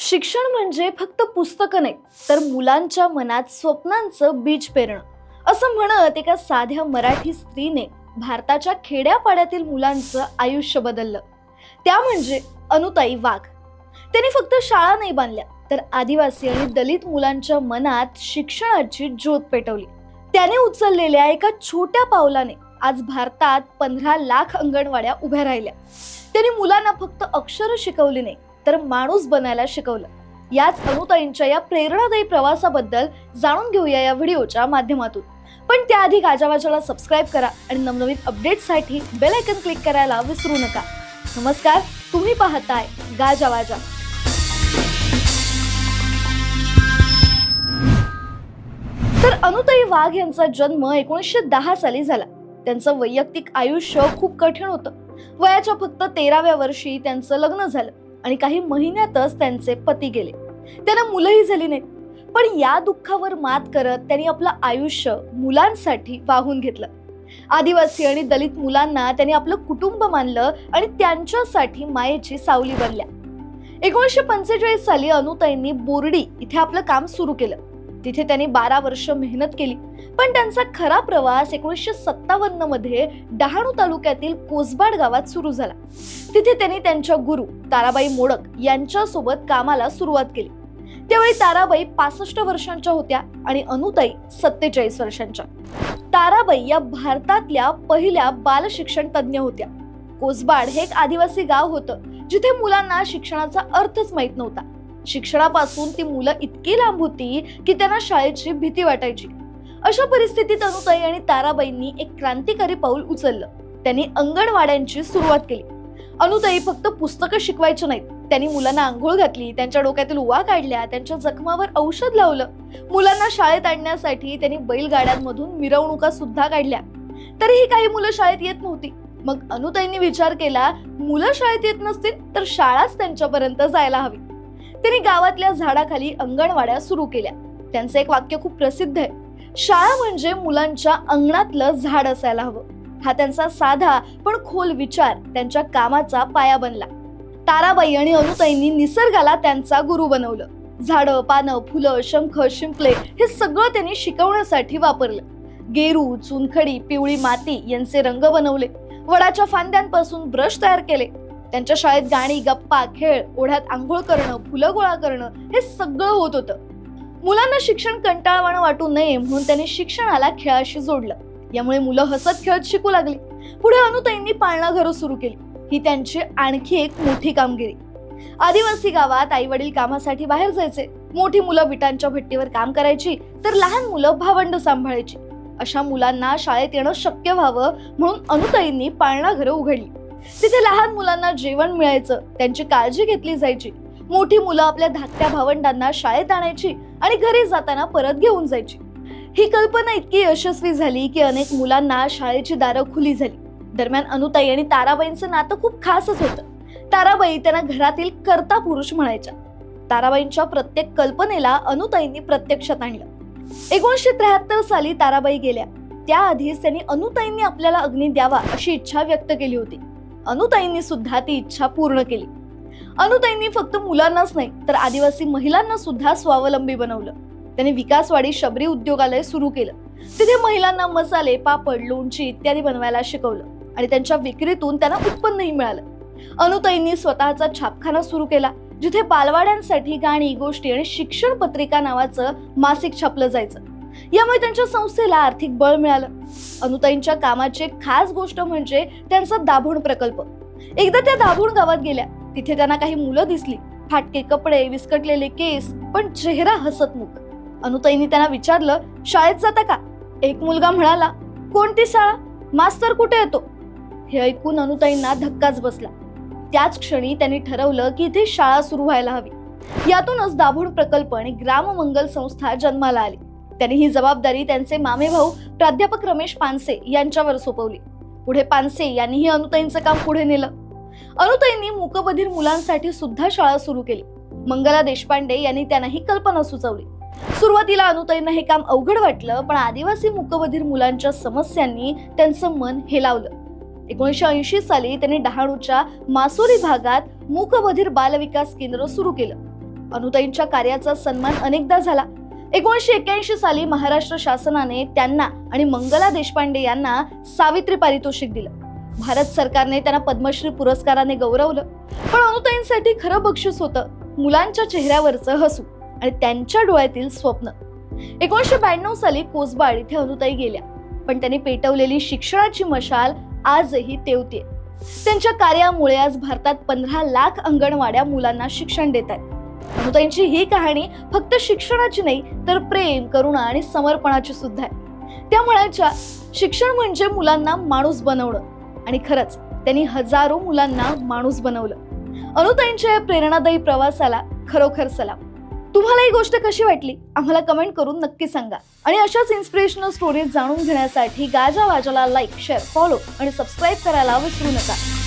शिक्षण म्हणजे फक्त पुस्तकं नाही तर मुलांच्या मनात स्वप्नांचं बीज पेरणं. असं म्हणत एका साध्या मराठी स्त्रीने भारताच्या खेड्यापाड्यातील मुलांचं आयुष्य बदललं. त्या म्हणजे अनुताई वाघ. त्यांनी फक्त शाळा नाही बांधल्या तर आदिवासी आणि दलित मुलांच्या मनात शिक्षणाची ज्योत पेटवली. त्याने उचललेल्या एका छोट्या पावलाने आज भारतात पंधरा लाख अंगणवाड्या उभ्या राहिल्या. त्यांनी मुलांना फक्त अक्षर शिकवली नाही तर माणूस बनायला शिकवलं. याच अनुताईंच्या या प्रेरणादायी प्रवासाबद्दल जाणून घेऊया या व्हिडिओच्या माध्यमातून. पण त्याआधी गाजावाजाला सबस्क्राईब करा आणि नवनवीन अपडेटसाठी बेल आयकन क्लिक करायला विसरू नका. नमस्कार तुम्ही पाहताय गाजावाजा. तर अनुताई वाघ यांचा जन्म एकोणीसशे दहा साली झाला. त्यांचं वैयक्तिक आयुष्य खूप कठीण होतं. वयाच्या फक्त तेराव्या वर्षी त्यांचं लग्न झालं. आणि काही महिन्यातच त्यांचे पती गेले. त्यांना मुलंही झाली नाहीत. पण या दुःखावर मात करत त्यांनी आपलं आयुष्य मुलांसाठी वाहून घेतलं. आदिवासी आणि दलित मुलांना त्यांनी आपलं कुटुंब मानलं आणि त्यांच्यासाठी मायेची सावली बनल्या. एकोणीसशे पंचेचाळीस साली अनुताईंनी बोर्डी इथे आपलं काम सुरू केलं. तिथे त्यांनी बारा वर्ष मेहनत केली. पण त्यांचा खरा प्रवास एकोणीसशे सत्तावन्नमध्ये डहाणू तालुक्यातील कोसबाड गावात सुरू झाला. तिथे त्यांनी त्यांच्या गुरु ताराबाई मोडक यांच्यासोबत कामाला सुरुवात केली. त्यावेळी ताराबाई पासष्ट वर्षांच्या होत्या आणि अनुताई सत्तेचाळीस वर्षांच्या. ताराबाई या भारतातल्या पहिल्या बालशिक्षण तज्ज्ञ होत्या. कोसबाड हे एक आदिवासी गाव होतं जिथे मुलांना शिक्षणाचा अर्थच माहीत नव्हता. शिक्षणापासून ती मुलं इतकी लांब होती की त्यांना शाळेची भीती वाटायची. अशा परिस्थितीत अनुताई आणि ताराबाईंनी एक क्रांतिकारी पाऊल उचललं. त्यांनी अंगणवाड्यांची सुरुवात केली. अनुताई फक्त पुस्तकं शिकवायची नाहीत. त्यांनी मुलांना आंघोळ घातली त्यांच्या डोक्यातील उवा काढल्या त्यांच्या जखमावर औषध लावलं. मुलांना शाळेत आणण्यासाठी त्यांनी बैलगाड्यांमधून मिरवणुका सुद्धा काढल्या. तरीही काही मुलं शाळेत येत नव्हती. मग अनुताईंनी विचार केला मुलं शाळेत येत नसतील तर शाळाच त्यांच्यापर्यंत जायला हवी. त्यांनी गावातल्या झाडाखाली अंगणवाड्या सुरू केल्या. त्यांचं एक वाक्य खूप प्रसिद्ध आहे. शाळा म्हणजे मुलांच्या अंगणातलं झाड असायला हवं. हा त्यांचा साधा पण खोल विचार त्यांच्या कामाचा पाया बनला. ताराबाई आणि अनुताईंनी निसर्गाला त्यांचा गुरु बनवलं. झाडं पानं फुलं शंख शिंपले हे सगळं त्यांनी शिकवण्यासाठी वापरलं. गेरू चुनखडी पिवळी माती यांचे रंग बनवले. वडाच्या फांद्यांपासून ब्रश तयार केले. त्यांच्या शाळेत गाणी गप्पा खेळ ओढ्यात आंघोळ करणं फुलं गोळा करणं हे सगळं होत होतं. मुलांना शिक्षण कंटाळवाणं वाटू नये म्हणून त्यांनी शिक्षणाला खेळाशी जोडलं. यामुळे मुलं हसत खेळत शिकू लागली. पुढे अनुताईंनी पाळणा घरं सुरू केली. ही त्यांची आणखी एक मोठी कामगिरी. आदिवासी गावात आई वडील कामासाठी बाहेर जायचे. मोठी मुलं विटांच्या भट्टीवर काम करायची तर लहान मुलं भावंड सांभाळायची. अशा मुलांना शाळेत येणं शक्य व्हावं म्हणून अनुताईंनी पाळणा घरं उघडली. तिथे लहान मुलांना जेवण मिळायचं त्यांची काळजी घेतली जायची. मोठी मुलं आपल्या धाकट्या भावंडांना शाळेत आणायची आणि घरी जाताना परत घेऊन जायची. ही कल्पना इतकी यशस्वी झाली की अनेक मुलांना शाळेची दारं खुली झाली. दरम्यान अनुताई आणि ताराबाईंचं नातं खूप खासच होतं. ताराबाई त्यांना घरातील कर्ता पुरुष म्हणायच्या. ताराबाईंच्या प्रत्येक कल्पनेला अनुताईंनी प्रत्यक्षात आणलं. एकोणीसशे त्र्याहत्तर साली ताराबाई गेल्या. त्याआधीच त्यांनी अनुताईंनी आपल्याला अग्नी द्यावा अशी इच्छा व्यक्त केली होती. अनुताईंनी सुद्धा ती इच्छा पूर्ण केली. अनुताईंनी फक्त मुलांनाच नाही तर आदिवासी महिलांना सुद्धा स्वावलंबी बनवलं. त्यांनी विकासवाडी शबरी उद्योगालय सुरू केलं. तिथे महिलांना मसाले पापड लोणची इत्यादी बनवायला शिकवलं आणि त्यांच्या विक्रीतून त्यांना उत्पन्नही मिळालं. अनुताईंनी स्वतःचा छापखाना सुरू केला जिथे बालवाड्यांसाठी गाणी गोष्टी आणि शिक्षण पत्रिका नावाचं मासिक छापलं जायचं. यामुळे त्यांच्या संस्थेला आर्थिक बळ मिळालं. अनुताईंच्या कामाची एक खास गोष्ट म्हणजे त्यांचा दाभोण प्रकल्प. एकदा त्या दाभोण गावात गेल्या तिथे त्यांना काही मुलं दिसली. फाटके कपडे विस्कटलेले केस पण चेहरा हसतमुख. अनुताईंनी त्यांना विचारलं शाळेत जाता का? एक मुलगा म्हणाला कोणती शाळा? मास्तर कुठे येतो? हे ऐकून अनुताईंना धक्काच बसला. त्याच क्षणी त्यांनी ठरवलं की इथे शाळा सुरू व्हायला हवी. यातूनच दाभोण प्रकल्प आणि ग्राममंगल संस्था जन्माला आली. त्यांनी ही जबाबदारी त्यांचे मामे भाऊ प्राध्यापक रमेश पानसे यांच्यावर सोपवली. पुढे पानसे यांनीही अनुताईंचं काम पुढे नेलं. अनुताईंनी मूकबधीर मुलांसाठी सुद्धा शाळा सुरू केली. मंगला देशपांडे यांनी त्यांना ही कल्पना सुचवली. सुरुवातीला अनुताईंना हे काम अवघड वाटलं पण आदिवासी मुकबधीर मुलांच्या समस्यांनी त्यांचं मन हेलावलं एकोणीसशे ऐंशी साली त्यांनी डहाणूच्या मासोरी भागात मूकबधीर बालविकास केंद्र सुरू केलं. अनुताईंच्या कार्याचा सन्मान अनेकदा झाला. एकोणीसशे एक्क्याऐंशी साली महाराष्ट्र शासनाने त्यांना आणि मंगला देशपांडे यांना सावित्री पारितोषिक दिलं. भारत सरकारने त्यांना पद्मश्री पुरस्काराने गौरवलं. पण अनुताईंसाठी खरं बक्षीस होतं. मुलांच्या चेहऱ्यावरचं हसू आणि त्यांच्या डोळ्यातील स्वप्न. एकोणीसशे ब्याण्णव साली कोसबाड इथे अनुताई गेल्या. पण त्यांनी पेटवलेली शिक्षणाची मशाल आजही तेवते त्यांच्या कार्यामुळे आज भारतात पंधरा लाख अंगणवाड्या मुलांना शिक्षण देत आहेत अनुताईंची ही कहाणी फक्त शिक्षणाची नाही तर प्रेम करुणा आणि समर्पणाची सुद्धा आहे. त्या म्हणायच्या शिक्षण म्हणजे मुलांना माणूस बनवणं. आणि खरंच त्यांनी हजारो मुलांना माणूस बनवलं. अनुताईंच्या या प्रेरणादायी प्रवासाला खरोखर सलाम. तुम्हाला ही गोष्ट कशी वाटली? आम्हाला कमेंट करून नक्की सांगा. आणि अशाच इन्स्पिरेशनल स्टोरीज जाणून घेण्यासाठी गाजा वाजाला लाईक शेअर फॉलो आणि सबस्क्राईब करायला विसरू नका.